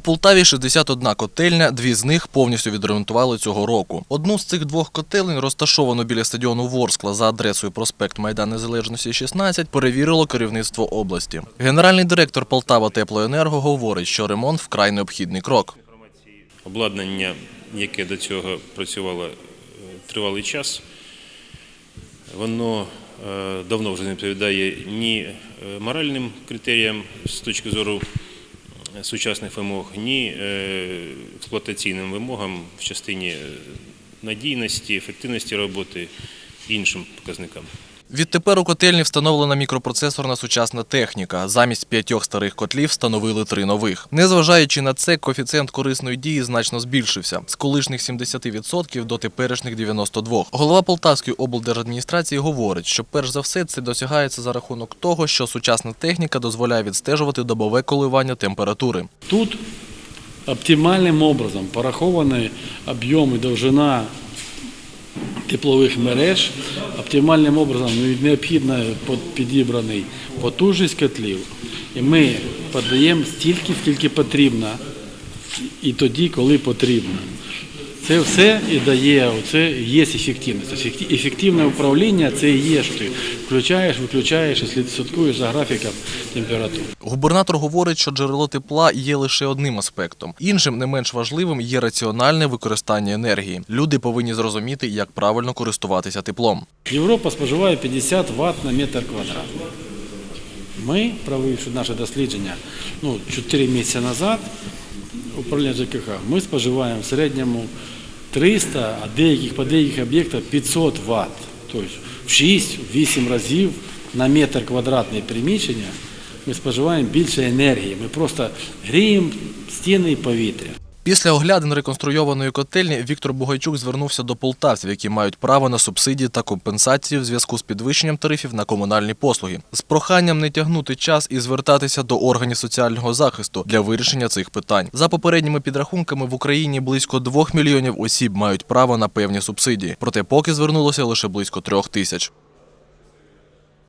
У Полтаві 61 котельня, дві з них повністю відремонтували цього року. Одну з цих двох котелень, розташовану біля стадіону Ворскла за адресою проспект Майдан Незалежності 16, перевірило керівництво області. Генеральний директор Полтава Теплоенерго говорить, що ремонт вкрай необхідний крок. Обладнання, яке до цього працювало е, тривалий час, воно е, давно вже не відповідає ні е, моральним критеріям з точки зору сучасних вимог, ні е, експлуатаційним вимогам в частині надійності, ефективності роботи іншим показникам. Відтепер у котельні встановлена мікропроцесорна сучасна техніка. Замість п'ятьох старих котлів встановили три нових. Незважаючи на це, коефіцієнт корисної дії значно збільшився з колишніх 70% до теперішніх 92%. Голова Полтавської облдержадміністрації говорить, що перш за все це досягається за рахунок того, що сучасна техніка дозволяє відстежувати добове коливання температури. Тут оптимальним образом порахований об'єм і довжина теплових мереж, оптимальним образом необхідно підібраний потужність котлів. І ми подаємо стільки, скільки потрібно, і тоді, коли потрібно. Це все і дає, це і є ефективність. Ефективне управління це і є, що ти включаєш, виключаєш, якщо слідкуєш за графіком температури. Губернатор говорить, що джерело тепла є лише одним аспектом. Іншим, не менш важливим, є раціональне використання енергії. Люди повинні зрозуміти, як правильно користуватися теплом. Європа споживає 50 Вт на метр квадратний. Ми, провівши наше дослідження ну, 4 місяці назад, управління ЖКХ, ми споживаємо в середньому 300, а деяких, по деяких об'єктах 500 Вт. Тобто в 6-8 разів на метр квадратний приміщення ми споживаємо більше енергії. Ми просто гріємо стіни і повітря. Після оглядин реконструйованої котельні Віктор Бугайчук звернувся до полтавців, які мають право на субсидії та компенсації в зв'язку з підвищенням тарифів на комунальні послуги, з проханням не тягнути час і звертатися до органів соціального захисту для вирішення цих питань. За попередніми підрахунками в Україні близько 2 мільйонів осіб мають право на певні субсидії, проте поки звернулося лише близько трьох тисяч.